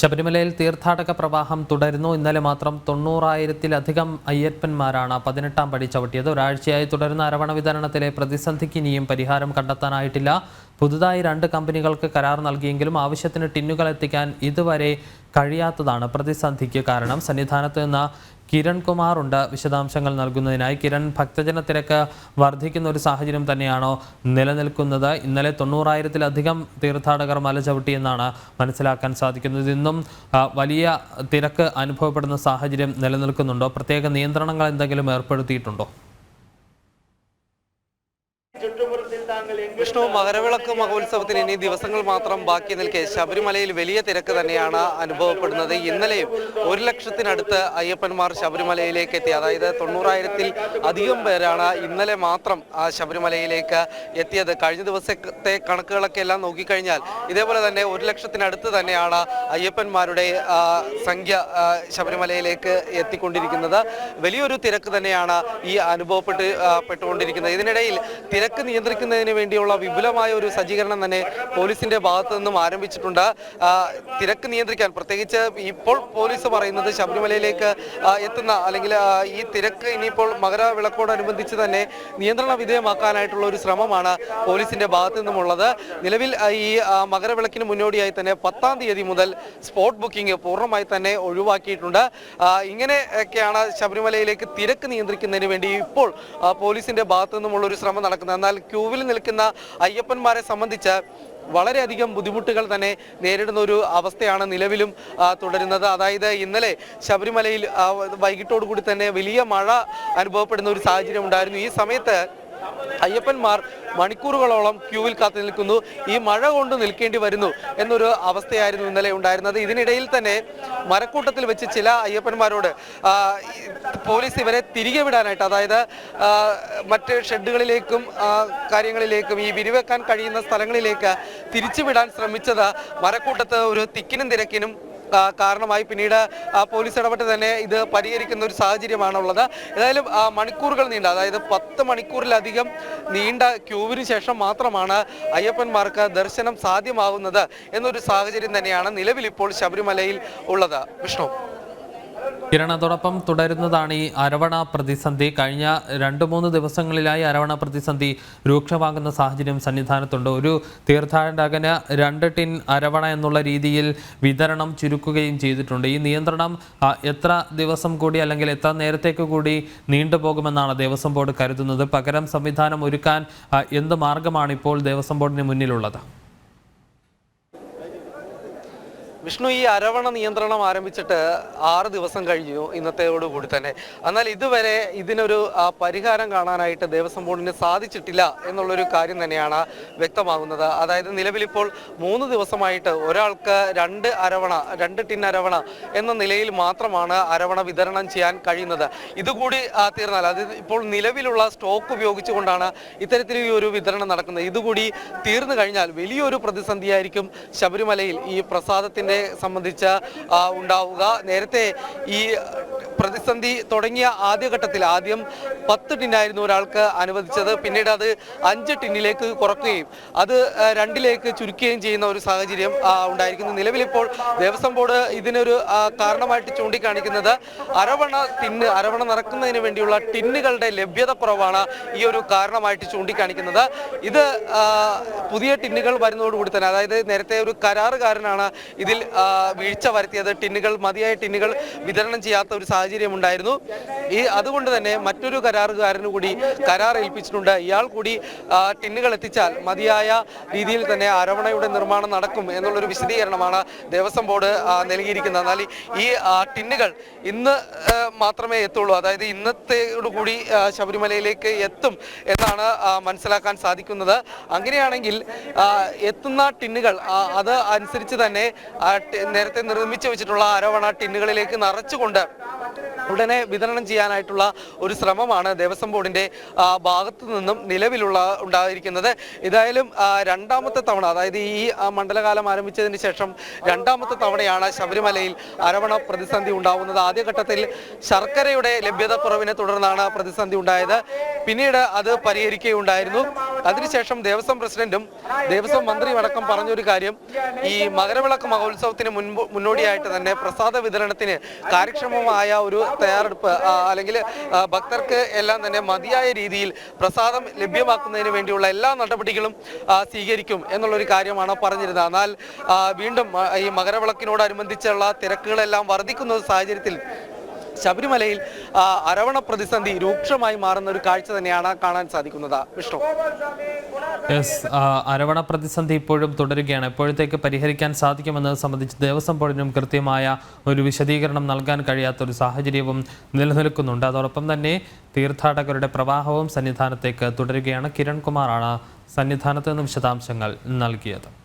ശബരിമലയിൽ തീർത്ഥാടക പ്രവാഹം തുടരുന്നു. ഇന്നലെ മാത്രം തൊണ്ണൂറായിരത്തിലധികം അയ്യപ്പന്മാരാണ് പതിനെട്ടാം പടി ചവിട്ടിയത്. ഒരാഴ്ചയായി തുടരുന്ന അരവണ വിതരണത്തിലെ പ്രതിസന്ധിക്ക് ഇനിയും പരിഹാരം കണ്ടെത്താനായിട്ടില്ല. പുതുതായി രണ്ട് കമ്പനികൾക്ക് കരാർ നൽകിയെങ്കിലും ആവശ്യത്തിന് ടിന്നുകൾ എത്തിക്കാൻ ഇതുവരെ കഴിയാത്തതാണ് പ്രതിസന്ധിക്ക് കാരണം. സന്നിധാനത്ത് നിന്ന് കിരൺ കുമാർ ഉണ്ട് വിശദാംശങ്ങൾ നൽകുന്നതിനായി. കിരൺ ഭക്തജന തിരക്ക് വർദ്ധിക്കുന്ന ഒരു സാഹചര്യം തന്നെയാണോ നിലനിൽക്കുന്നത്? ഇന്നലെ തൊണ്ണൂറായിരത്തിലധികം തീർത്ഥാടകർ മല ചവിട്ടിയെന്നാണ് മനസ്സിലാക്കാൻ സാധിക്കുന്നത്. ഇന്നും വലിയ തിരക്ക് അനുഭവപ്പെടുന്ന സാഹചര്യം നിലനിൽക്കുന്നുണ്ടോ? പ്രത്യേക നിയന്ത്രണങ്ങൾ എന്തെങ്കിലും ഏർപ്പെടുത്തിയിട്ടുണ്ടോ? വിഷ്ണു മകരവിളക്ക് മഹോത്സവത്തിന് ഇനി ദിവസങ്ങൾ മാത്രം ബാക്കി നിൽക്കെ ശബരിമലയിൽ വലിയ തിരക്ക് തന്നെയാണ് അനുഭവപ്പെടുന്നത്. ഇന്നലെയും ഒരു ലക്ഷത്തിനടുത്ത് അയ്യപ്പന്മാർ ശബരിമലയിലേക്ക് എത്തി. അതായത് തൊണ്ണൂറായിരത്തിൽ അധികം പേരാണ് ഇന്നലെ മാത്രം ആ ശബരിമലയിലേക്ക് എത്തിയത്. കഴിഞ്ഞ ദിവസത്തെ കണക്കുകളൊക്കെ എല്ലാം നോക്കിക്കഴിഞ്ഞാൽ ഇതേപോലെ തന്നെ ഒരു ലക്ഷത്തിനടുത്ത് തന്നെയാണ് അയ്യപ്പന്മാരുടെ സംഖ്യ ശബരിമലയിലേക്ക് എത്തിക്കൊണ്ടിരിക്കുന്നത്. വലിയൊരു തിരക്ക് തന്നെയാണ് ഈ അനുഭവപ്പെട്ട് പെട്ടുകൊണ്ടിരിക്കുന്നത്. ഇതിനിടയിൽ തിരക്ക് നിയന്ത്രിക്കുന്നതിന് വേണ്ടിയുള്ള വിപുലമായ ഒരു സജ്ജീകരണം തന്നെ പോലീസിന്റെ ഭാഗത്തു നിന്നും ആരംഭിച്ചിട്ടുണ്ട്. തിരക്ക് നിയന്ത്രിക്കാൻ പ്രത്യേകിച്ച് ഇപ്പോൾ പോലീസ് പറയുന്നത് ശബരിമലയിലേക്ക് എത്തുന്ന അല്ലെങ്കിൽ ഈ തിരക്ക് ഇനിയിപ്പോൾ മകരവിളക്കോടനുബന്ധിച്ച് തന്നെ നിയന്ത്രണ വിധേയമാക്കാനായിട്ടുള്ള ഒരു ശ്രമമാണ് പോലീസിന്റെ ഭാഗത്തു നിന്നുമുള്ളത്. നിലവിൽ ഈ മകരവിളക്കിന് മുന്നോടിയായി തന്നെ പത്താം തീയതി മുതൽ സ്പോട്ട് ബുക്കിംഗ് പൂർണമായി തന്നെ ഒഴിവാക്കിയിട്ടുണ്ട്. ഇങ്ങനെ ഇങ്ങനെയൊക്കെയാണ് ശബരിമലയിലേക്ക് തിരക്ക് നിയന്ത്രിക്കുന്നതിന് വേണ്ടി ഇപ്പോൾ പോലീസിന്റെ ഭാഗത്തു നിന്നുമുള്ള ഒരു ശ്രമം നടക്കുന്നത്. എന്നാൽ ക്യൂവിൽ നിൽക്കുന്ന അയ്യപ്പന്മാരെ സംബന്ധിച്ച് വളരെയധികം ബുദ്ധിമുട്ടുകൾ തന്നെ നേരിടുന്ന ഒരു അവസ്ഥയാണ് നിലവിലും തുടരുന്നത്. അതായത് ഇന്നലെ ശബരിമലയിൽ വൈകിട്ടോടുകൂടി തന്നെ വലിയ മഴ അനുഭവപ്പെടുന്ന ഒരു സാഹചര്യം ഉണ്ടായിരുന്നു. ഈ സമയത്ത് അയ്യപ്പന്മാർ മണിക്കൂറുകളോളം ക്യൂവിൽ കാത്തു നിൽക്കുന്നു. ഈ മഴ കൊണ്ട് നിൽക്കേണ്ടി വരുന്നു എന്നൊരു അവസ്ഥയായിരുന്നു ഇന്നലെ ഉണ്ടായിരുന്നത്. ഇതിനിടയിൽ തന്നെ മരക്കൂട്ടത്തിൽ വെച്ച് ചില അയ്യപ്പന്മാരോട് പോലീസ് ഇവരെ തിരികെ വിടാനായിട്ട് അതായത് മറ്റ് ഷെഡുകളിലേക്കും കാര്യങ്ങളിലേക്കും ഈ വിരിവെക്കാൻ കഴിയുന്ന സ്ഥലങ്ങളിലേക്ക് തിരിച്ചുവിടാൻ ശ്രമിച്ചത് മരക്കൂട്ടത്ത് ഒരു തിക്കിനും തിരക്കിനും കാരണമായി പിന്നീട് പോലീസ് ഇടപെട്ട് തന്നെ ഇത് പരിഹരിക്കുന്ന ഒരു സാഹചര്യമാണുള്ളത്. ഏതായാലും മണിക്കൂറുകൾ നീണ്ട അതായത് പത്ത് മണിക്കൂറിലധികം നീണ്ട ക്യൂവിന് ശേഷം മാത്രമാണ് അയ്യപ്പന്മാർക്ക് ദർശനം സാധ്യമാവുന്നത് എന്നൊരു സാഹചര്യം തന്നെയാണ് നിലവിൽ ഇപ്പോൾ ശബരിമലയിൽ ഉള്ളത്. വിഷ്ണു. കിരൺ തുടരുന്നതാണ് ഈ അരവണ പ്രതിസന്ധി. കഴിഞ്ഞ രണ്ട് മൂന്ന് ദിവസങ്ങളിലായി അരവണ പ്രതിസന്ധി രൂക്ഷമാകുന്ന സാഹചര്യം സന്നിധാനത്തുണ്ട്. ഒരു തീർത്ഥാടകന് രണ്ട് ടിൻ അരവണ എന്നുള്ള രീതിയിൽ വിതരണം ചുരുക്കുകയും ചെയ്തിട്ടുണ്ട്. ഈ നിയന്ത്രണം എത്ര ദിവസം കൂടി അല്ലെങ്കിൽ എത്ര നേരത്തേക്ക് കൂടി നീണ്ടുപോകുമെന്നാണ് ദേവസ്വം ബോർഡ് കരുതുന്നത്. പകരം സംവിധാനം ഒരുക്കാൻ എന്ത് മാർഗമാണ് ഇപ്പോൾ ദേവസ്വം ബോർഡിന് മുന്നിലുള്ളത്? വിഷ്ണു ഈ അരവണ നിയന്ത്രണം ആരംഭിച്ചിട്ട് ആറ് ദിവസം കഴിഞ്ഞു ഇന്നത്തെയോടുകൂടി തന്നെ. എന്നാൽ ഇതുവരെ ഇതിനൊരു പരിഹാരം കാണാനായിട്ട് ദേവസ്വം ബോർഡിന് സാധിച്ചിട്ടില്ല എന്നുള്ളൊരു കാര്യം തന്നെയാണ് വ്യക്തമാകുന്നത്. അതായത് നിലവിലിപ്പോൾ മൂന്ന് ദിവസമായിട്ട് ഒരാൾക്ക് രണ്ട് അരവണ രണ്ട് ടിൻ അരവണ എന്ന നിലയിൽ മാത്രമാണ് അരവണ വിതരണം ചെയ്യാൻ കഴിയുന്നത്. ഇതുകൂടി തീർന്നാൽ അത് ഇപ്പോൾ നിലവിലുള്ള സ്റ്റോക്ക് ഉപയോഗിച്ചുകൊണ്ടാണ് ഇത്തരത്തിൽ ഒരു വിതരണം നടക്കുന്നത്. ഇതുകൂടി തീർന്നു കഴിഞ്ഞാൽ വലിയൊരു പ്രതിസന്ധിയായിരിക്കും ശബരിമലയിൽ ഈ സംബന്ധിച്ച് ഉണ്ടാവുക. നേരത്തെ ഈ പ്രതിസന്ധി തുടങ്ങിയ ആദ്യഘട്ടത്തിൽ ആദ്യം പത്ത് ടിന്നായിരുന്നു ഒരാൾക്ക് അനുവദിച്ചത്. പിന്നീട് അത് അഞ്ച് ടിന്നിലേക്ക് കുറക്കുകയും അത് രണ്ടിലേക്ക് ചുരുക്കുകയും ചെയ്യുന്ന ഒരു സാഹചര്യം ഉണ്ടായിരിക്കുന്നു. നിലവിലിപ്പോൾ ദേവസ്വം ബോർഡ് ഇതിനൊരു കാരണമായിട്ട് ചൂണ്ടിക്കാണിക്കുന്നത് അരവണ ടിന്ന് അരവണ നിറക്കുന്നതിന് വേണ്ടിയുള്ള ടിന്നുകളുടെ ലഭ്യത കുറവാണ് ഈ ഒരു കാരണമായിട്ട് ചൂണ്ടിക്കാണിക്കുന്നത്. ഇത് പുതിയ ടിന്നുകൾ വരുന്നതോടുകൂടി തന്നെ അതായത് നേരത്തെ ഒരു കരാറുകാരനാണ് ഇതിൽ വീഴ്ച വരുത്തിയത് ടിന്നുകൾ മതിയായ ടിന്നുകൾ വിതരണം ചെയ്യാത്ത ഒരു സാഹചര്യം ഉണ്ടായിരുന്നു. ഈ അതുകൊണ്ട് തന്നെ മറ്റൊരു കരാറുകാരനു കൂടി കരാർ ഏൽപ്പിച്ചിട്ടുണ്ട്. ഇയാൾ കൂടി ടിന്നുകൾ എത്തിച്ചാൽ മതിയായ രീതിയിൽ തന്നെ അരവണയുടെ നിർമ്മാണം നടക്കും എന്നുള്ളൊരു വിശദീകരണമാണ് ദേവസ്വം ബോർഡ് നൽകിയിരിക്കുന്നത്. എന്നാൽ ഈ ടിന്നുകൾ ഇന്ന് മാത്രമേ എത്തുള്ളൂ. അതായത് ഇന്നത്തോടുകൂടി കൂടി ശബരിമലയിലേക്ക് എത്തും എന്നാണ് മനസ്സിലാക്കാൻ സാധിക്കുന്നത്. അങ്ങനെയാണെങ്കിൽ എത്തുന്ന ടിന്നുകൾ അത് അനുസരിച്ച് തന്നെ നേരത്തെ നിർമ്മിച്ചു വെച്ചിട്ടുള്ള അരവണ ടിന്നുകളിലേക്ക് നിറച്ചുകൊണ്ട് ഉടനെ വിതരണം ചെയ്യാനായിട്ടുള്ള ഒരു ശ്രമമാണ് ദേവസ്വം ബോർഡിന്റെ ഭാഗത്തു നിന്നും നിലവിലുള്ള ഉണ്ടായിരിക്കുന്നത്. ഏതായാലും രണ്ടാമത്തെ തവണ അതായത് ഈ മണ്ഡലകാലം ആരംഭിച്ചതിന് ശേഷം രണ്ടാമത്തെ തവണയാണ് ശബരിമലയിൽ അരവണ പ്രതിസന്ധി ഉണ്ടാവുന്നത്. ആദ്യഘട്ടത്തിൽ ശർക്കരയുടെ ലഭ്യതക്കുറവിനെ തുടർന്നാണ് പ്രതിസന്ധി ഉണ്ടായത്. പിന്നീട് അത് പരിഹരിക്കുകയുണ്ടായിരുന്നു. അതിനുശേഷം ദേവസ്വം പ്രസിഡന്റും ദേവസ്വം മന്ത്രിയും അടക്കം പറഞ്ഞൊരു കാര്യം ഈ മകരവിളക്ക് മഹോത്സവത്തിന് മുൻപ് മുന്നോടിയായിട്ട് തന്നെ പ്രസാദ വിതരണത്തിന് കാര്യക്ഷമമായ ഒരു തയ്യാറെടുപ്പ് അല്ലെങ്കിൽ ഭക്തർക്ക് എല്ലാം തന്നെ മതിയായ രീതിയിൽ പ്രസാദം ലഭ്യമാക്കുന്നതിന് വേണ്ടിയുള്ള എല്ലാ നടപടികളും സ്വീകരിക്കും എന്നുള്ളൊരു കാര്യമാണ് പറഞ്ഞിരുന്നത്. എന്നാൽ വീണ്ടും ഈ മകരവിളക്കിനോടനുബന്ധിച്ചുള്ള തിരക്കുകളെല്ലാം വർദ്ധിക്കുന്ന സാഹചര്യത്തിൽ ശബരിമലയിൽ അരവണ പ്രതിസന്ധി രൂക്ഷമായി മാറുന്ന ഒരു കാഴ്ച തന്നെയാണ് കാണാൻ സാധിക്കുന്നത്. വിഷ്ണു. യെസ് അരവണ പ്രതിസന്ധി ഇപ്പോഴും തുടരുകയാണ്. എപ്പോഴത്തേക്ക് പരിഹരിക്കാൻ സാധിക്കുമെന്നത് സംബന്ധിച്ച് ദേവസ്വം ബോർഡിനും കൃത്യമായ ഒരു വിശദീകരണം നൽകാൻ കഴിയാത്ത ഒരു സാഹചര്യവും നിലനിൽക്കുന്നുണ്ട്. അതോടൊപ്പം തന്നെ തീർത്ഥാടകരുടെ പ്രവാഹവും സന്നിധാനത്തേക്ക് തുടരുകയാണ്. കിരൺകുമാറാണ് സന്നിധാനത്ത് നിന്ന് വിശദാംശങ്ങൾ നൽകിയത്.